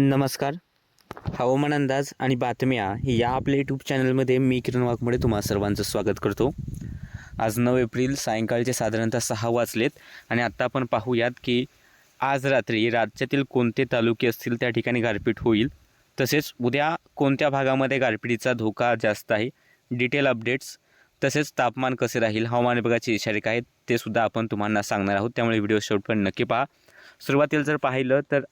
नमस्कार. हवामान अंदाज आणि बातम्या या आपल्या यूट्यूब चॅनलमध्ये मी किरण वाघमोडे तुम्हा सर्वांचं स्वागत करतो. आज नऊ एप्रिल सायंकाळचे साधारणतः सहा वाजलेत आणि आत्ता आपण पाहूयात की आज रात्री राज्यातील कोणते तालुके असतील त्या ठिकाणी गारपीट होईल. तसेच उद्या कोणत्या भागामध्ये गारपिटीचा धोका जास्त आहे डिटेल अपडेट्स तसेच तापमान कसे राहील हवामान विभागाचे इशारे काय आहेत ते सुद्धा आपण तुम्हाला सांगणार आहोत. त्यामुळे व्हिडिओ शेवटपर्यंत नक्की पहा. सुरुवातीला जर पाहिलं तर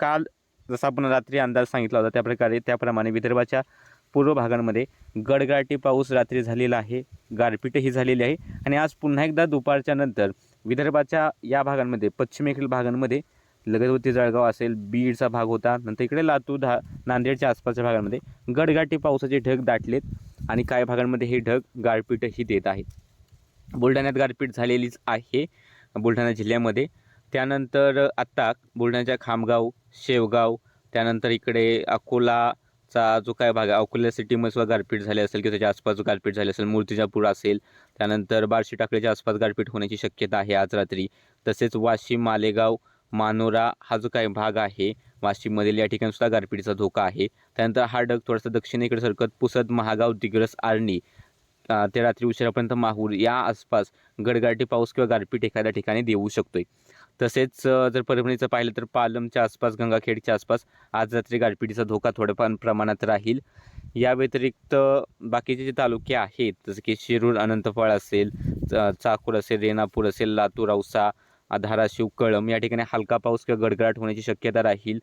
काल जसं आपण रात्री अंदाज सांगितला होता त्याप्रकारे त्याप्रमाणे विदर्भाच्या पूर्व भागांमध्ये गडगाटी पाऊस रात्री झालेला आहे गारपीटही झालेली आहे. आणि आज पुन्हा एकदा दुपारच्या नंतर विदर्भाच्या या भागांमध्ये पश्चिमेकडील भागांमध्ये लगतवती जळगाव असेल बीडचा भाग होता नंतर इकडे लातूर धा नांदेडच्या आसपासच्या भागांमध्ये गडगाटी पावसाचे ढग दाटलेत आणि काही भागांमध्ये हे ढग गारपीटही देत आहे बुलढाण्यात गारपीट झालेलीच आहे बुलढाणा जिल्ह्यामध्ये. त्यानंतर आत्ता बुलढाण्याच्या खामगाव शेवगाव त्यानंतर इकडे अकोलाचा जो काय भाग आहे अकोला सिटीमध्ये सुद्धा गारपीट झाली असेल किंवा त्याच्या आसपास गारपीट झाली असेल मूर्तिजापूर असेल त्यानंतर बार्शी टाकळीच्या आसपास गारपीट होण्याची शक्यता आहे आज रात्री. तसेच वाशिम मालेगाव मानोरा हा जो काही भाग आहे वाशिममधील या ठिकाणी सुद्धा गारपीटीचा धोका आहे. त्यानंतर हा ढग थोडासा दक्षिणेकडे सरकत पुसद महागाव दिग्रस आर्णी ते रात्री उशिरापर्यंत माहूर या आसपास गडगाटी पाऊस किंवा गारपीट एखाद्या ठिकाणी देऊ शकतोय. तसेच जर परभणीचं पाहिलं तर पालमच्या आसपास गंगाखेडच्या आसपास आज रात्री गारपिटीचा धोका थोड्याफार प्रमाणात राहील. या व्यतिरिक्त बाकीचे जे तालुके आहेत जसं की शिरूर अनंतफळ असेल च- चाकूर असेल रेणापूर असेल लातूर औसा धाराशिव कळम या ठिकाणी हलका पाऊस किंवा गडगडाट होण्याची शक्यता राहील.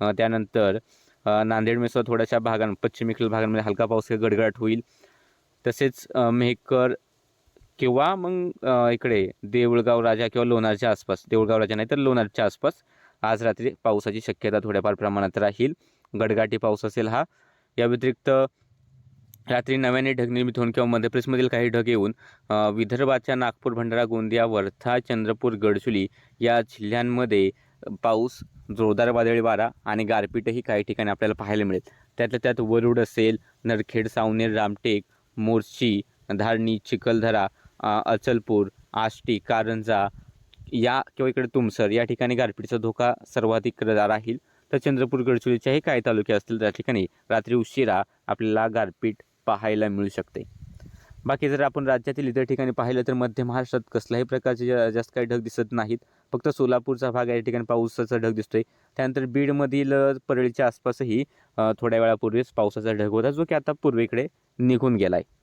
त्यानंतर नांदेड मिसळ थोड्याशा भागां पश्चिमेकडील भागांमध्ये हलका पाऊस किंवा गडगडाट होईल. तसेच मेहकर किंवा मग इकडे देऊळगाव राजा किंवा लोणारच्या आसपास देऊळगाव राजा नाही तर लोणारच्या आसपास आज रात्री पावसाची शक्यता थोड्याफार प्रमाणात राहील. गडगाटी पाऊस असेल हा. या व्यतिरिक्त रात्री नव्याने ढग निर्मित होऊन किंवा मध्य प्रदेशमधील काही ढग येऊन विदर्भाच्या नागपूर भंडारा गोंदिया वर्धा चंद्रपूर गडचुली या जिल्ह्यांमध्ये पाऊस जोरदार वादळी वारा आणि गारपीटही काही ठिकाणी आपल्याला पाहायला मिळेल. त्यातल्या त्यात वरुड असेल नरखेड सावनेर रामटेक मोर्शी धारणी चिखलदरा अचलपूर आष्टी कारंजा या किंवा इकडे तुमसर या ठिकाणी गारपीटचा धोका सर्वाधिक राहील. तर चंद्रपूर गडचिरोलीच्याही काही तालुके असतील? त्या ठिकाणी रात्री उशिरा आपल्याला गारपीट पाहायला मिळू शकते. बाकी जर आपण राज्यातील इतर ठिकाणी पाहिलं तर मध्य महाराष्ट्रात कसल्याही प्रकारचे जास्त काही ढग दिसत नाहीत. फक्त सोलापूरचा भाग या ठिकाणी पावसाचा ढग दिसतोय. त्यानंतर बीडमधील परळीच्या आसपासही थोड्या वेळापूर्वीच पावसाचा ढग होता जो की आता पूर्वेकडे निघून गेला आहे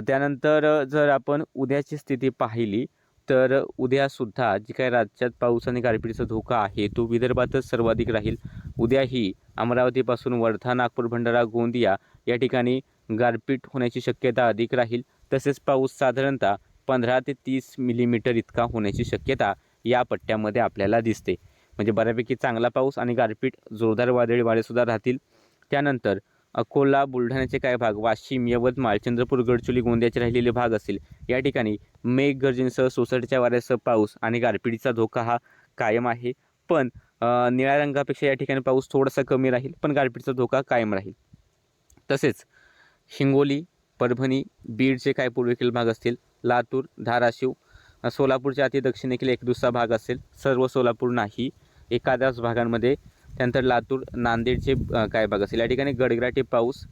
त्यानंतर जर आपण उद्याची स्थिती पाहिली तर उद्यासुद्धा जी काही राज्यात पाऊस आणि गारपिटीचा धोका आहे तो विदर्भातच सर्वाधिक राहील. उद्याही अमरावतीपासून वर्धा नागपूर भंडारा गोंदिया या ठिकाणी गारपीट होण्याची शक्यता अधिक राहील. तसेच पाऊस साधारणतः पंधरा ते तीस मिलीमीटर इतका होण्याची शक्यता या पट्ट्यामध्ये आपल्याला दिसते. म्हणजे बऱ्यापैकी चांगला पाऊस आणि गारपीट जोरदार वादळी वारेसुद्धा राहतील. त्यानंतर अकोला बुलढाण्याचे काही भाग वाशिम यवतमाळ चंद्रपूर गडचोली गोंदियाचे राहिलेले भाग असतील. या ठिकाणी मेघगर्जनेसह सोसायटीच्या वाऱ्यासह पाऊस आणि गारपिटीचा धोका हा कायम आहे. पण निळ्या रंगापेक्षा या ठिकाणी पाऊस थोडासा कमी राहील पण गारपीटचा धोका कायम राहील. तसेच हिंगोली परभणी बीडचे काही पूर्वेकडील भाग असतील लातूर धाराशिव सोलापूरच्या अति दक्षिणेकडील एक दुसरा भाग असेल सर्व सोलापूर नाही. एखाद्याच भागांमध्ये त्यानंतर लातूर नांदेडचे काय भाग असेल? या ठिकाणी गडगडाटी पाऊस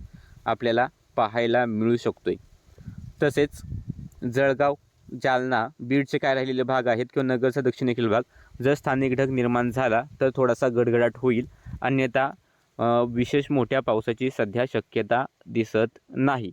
आपल्याला पाहायला मिळू शकतो आहे तसेच जळगाव जालना बीडचे काय राहिलेले भाग आहेत किंवा नगरचा दक्षिणेकडील भाग जर स्थानिक ढग निर्माण झाला तर थोडासा गडगडाट होईल. अन्यथा विशेष मोठ्या पावसाची सध्या शक्यता दिसत नाही.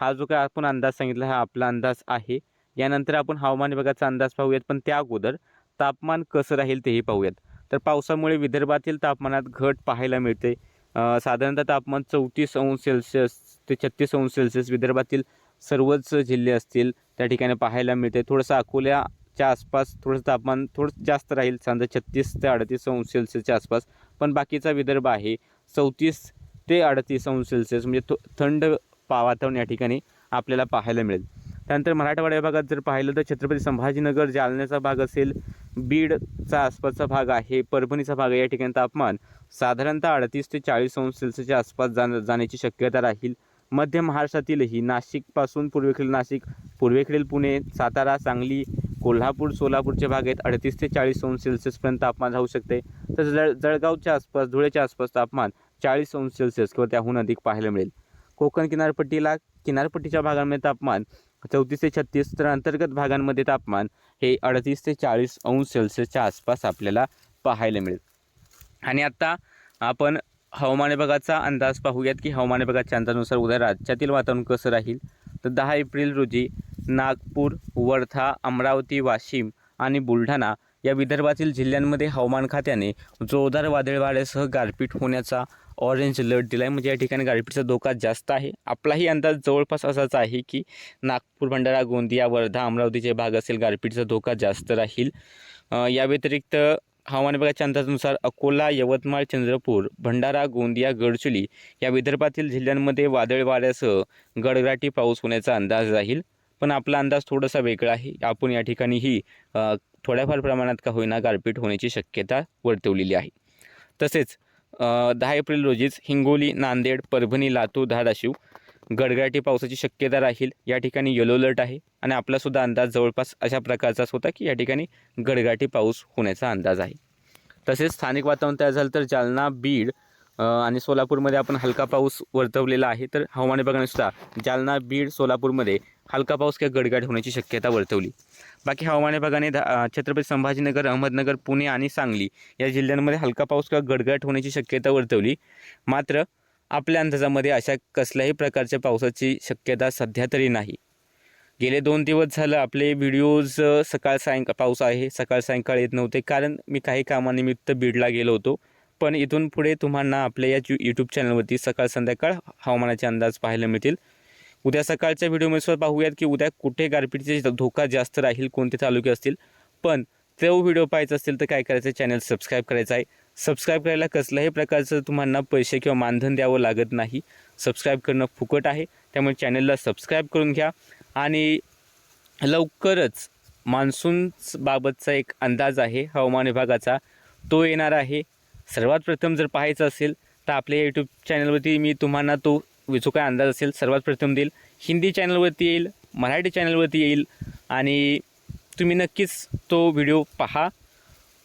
हा जो काय आपण अंदाज सांगितला हा आपला अंदाज आहे. यानंतर आपण हवामान विभागाचा अंदाज पाहूयात पण त्या अगोदर तापमान कसं राहील तेही पाहूयात. तर पावसामुळे विदर्भातील तापमानात घट पाहायला मिळते. साधारणतः तापमान चौतीस अंश सेल्सिअस ते छत्तीस अंश सेल्सिअस विदर्भातील सर्वच जिल्हे असतील त्या ठिकाणी पाहायला मिळते. थोडंसं अकोल्याच्या आसपास थोडंसं तापमान थोडं जास्त राहील समजा छत्तीस ते अडतीस अंश सेल्सिअसच्या आसपास. पण बाकीचा विदर्भ आहे चौतीस ते अडतीस अंश सेल्सिअस म्हणजे थो थंड पा वातावरण या ठिकाणी आपल्याला पाहायला मिळेल. त्यानंतर मराठवाडा विभागात जर पाहिलं तर छत्रपती संभाजीनगर जालन्याचा भाग असेल बीडचा आसपासचा भाग आहे परभणीचा भाग आहे. या ठिकाणी तापमान साधारणतः अडतीस ते चाळीस अंश सेल्सिअसच्या आसपास जाण जाण्याची शक्यता राहील. मध्य महाराष्ट्रातीलही नाशिकपासून पूर्वेकडील नाशिक पूर्वेकडील पुणे सातारा सांगली कोल्हापूर सोलापूरचे भाग आहेत. अडतीस ते चाळीस अंश सेल्सिअसपर्यंत तापमान राहू शकते. तर जळ जळगावच्या आसपास धुळ्याच्या आसपास तापमान चाळीस अंश सेल्सिअस किंवा त्याहून अधिक पाहायला मिळेल. कोकण किनारपट्टीला किनारपट्टीच्या भागांमध्ये तापमान चौतीस ते छत्तीस तर अंतर्गत भागांमध्ये तापमान हे अडतीस ते चाळीस अंश सेल्सिअसच्या आसपास आपल्याला पाहायला मिळेल. आणि आत्ता आपण हवामान विभागाचा अंदाज पाहूयात की हवामान विभागाच्या अंदाजानुसार उद्या राज्यातील वातावरण कसं राहील? तर दहा एप्रिल रोजी नागपूर वर्धा अमरावती वाशिम आणि बुलढाणा या विदर्भातील जिल्ह्यांमध्ये हवामान खात्याने जोरदार वादळवाड्यासह गारपीट होण्याचा ऑरेंज अलर्ट दिला आहे म्हणजे या ठिकाणी गारपीटचा धोका जास्त आहे. आपलाही अंदाज जवळपास असाच आहे की नागपूर भंडारा गोंदिया वर्धा अमरावतीचे भाग असेल गारपीटचा धोका जास्त राहील. या व्यतिरिक्त हवामान विभागाच्या अंदाजानुसार अकोला यवतमाळ चंद्रपूर भंडारा गोंदिया गडचुली या विदर्भातील जिल्ह्यांमध्ये वादळ वाऱ्यासह गडगडाटी पाऊस होण्याचा अंदाज राहील. पण आपला अंदाज थोडासा वेगळा आहे. आपण या ठिकाणीही थोड्याफार प्रमाणात का होईना गारपीट होण्याची शक्यता वर्तवलेली आहे. तसेच दहा एप्रिल रोजीच हिंगोली नांदेड परभणी लातूर धाराशिव गडगडाटी पावसाची शक्यता राहील. या ठिकाणी येलो अलर्ट आहे आणि आपलासुद्धा अंदाज जवळपास अशा प्रकारचाच होता की या ठिकाणी गडगडाटी पाऊस होण्याचा अंदाज आहे. तसेच स्थानिक वातावरण तयार झालं तर जालना बीड आणि सोलापूरमध्ये आपण हलका पाऊस वर्तवलेला आहे. तर हवामान विभागाने सुद्धा जालना बीड सोलापूरमध्ये हलका पाऊस किंवा गडगड होण्याची शक्यता वर्तवली. बाकी हवामान विभागाने छत्रपती संभाजीनगर अहमदनगर पुणे आणि सांगली या जिल्ह्यांमध्ये हलका पाऊस किंवा गडगड होण्याची शक्यता वर्तवली. मात्र आपल्या अंदाजामध्ये अशा कसल्याही प्रकारच्या पावसाची शक्यता सध्या तरी नाही. गेले दोन दिवस झालं आपले व्हिडिओज सकाळ सायंकाळ पाऊस आहे सकाळ सायंकाळ येत नव्हते कारण मी काही कामानिमित्त बीडला गेलो होतो. पण इथून पुढे तुम्हाला आपल्या या यूट्यूब चॅनलवरती सकाळ संध्याकाळ हवामानाचे अंदाज पाहायला मिळतील. उद्या सकाळच्या व्हिडिओमध्ये सुद्धा पाहूयात की उद्या कुठे गारपीटचे धोका जास्त राहील कोणते तालुके असतील. पण तो व्हिडिओ पाहायचा असेल तर काय करायचं? चॅनल सबस्क्राईब करायचं आहे. सबस्क्राईब करायला कसल्याही प्रकारचं तुम्हाला पैसे किंवा मानधन द्यावं लागत नाही. सबस्क्राईब करणं फुकट आहे. त्यामुळे चॅनलला सबस्क्राईब करून घ्या. आणि लवकरच मान्सून बाबतचा एक अंदाज आहे हवामान विभागाचा. तो येणार आहे. सर्वात प्रथम जर पाहायचं असेल तर आपल्या यूट्यूब चॅनलवरती मी तुम्हाला तो जो काय अंदाज असेल सर्वात प्रथम देईल. हिंदी चॅनलवरती येईल मराठी चॅनलवरती येईल आणि तुम्ही नक्कीच तो व्हिडिओ पहा.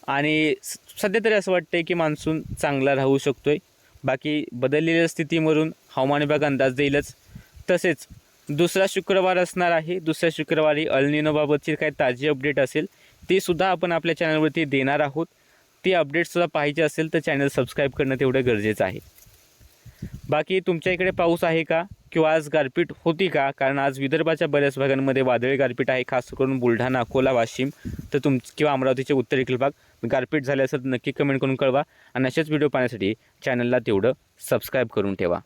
आणि स- सध्या तरी असं वाटतं आहे की मान्सून चांगला राहू शकतो आहे बाकी बदललेल्या स्थितीवरून हवामान विभाग अंदाज देईलच. तसेच दुसरा शुक्रवार असणार आहे. दुसऱ्या शुक्रवारी अल्निनोबाबतची काही ताजी अपडेट असेल ती सुद्धा आपण आपल्या चॅनलवरती देणार आहोत. ती अपडेटसुद्धा पाहिजे असेल तर चॅनल सबस्क्राईब करणं तेवढं गरजेचं आहे. बाकी तुमच्या इकडे पाऊस आहे का? किंवा आज गारपीट होती का? कारण आज विदर्भाच्या बऱ्याच भागांमध्ये वादळी गारपीट आहे खास करून बुलढाणा अकोला वाशिम. तर तुम किंवा अमरावतीचे उत्तरेकडील भाग गारपीट झाले असेल तर नक्की कमेंट करून कळवा. आणि असेच व्हिडिओ पाहण्यासाठी चॅनलला तेवढं सबस्क्राईब करून ठेवा.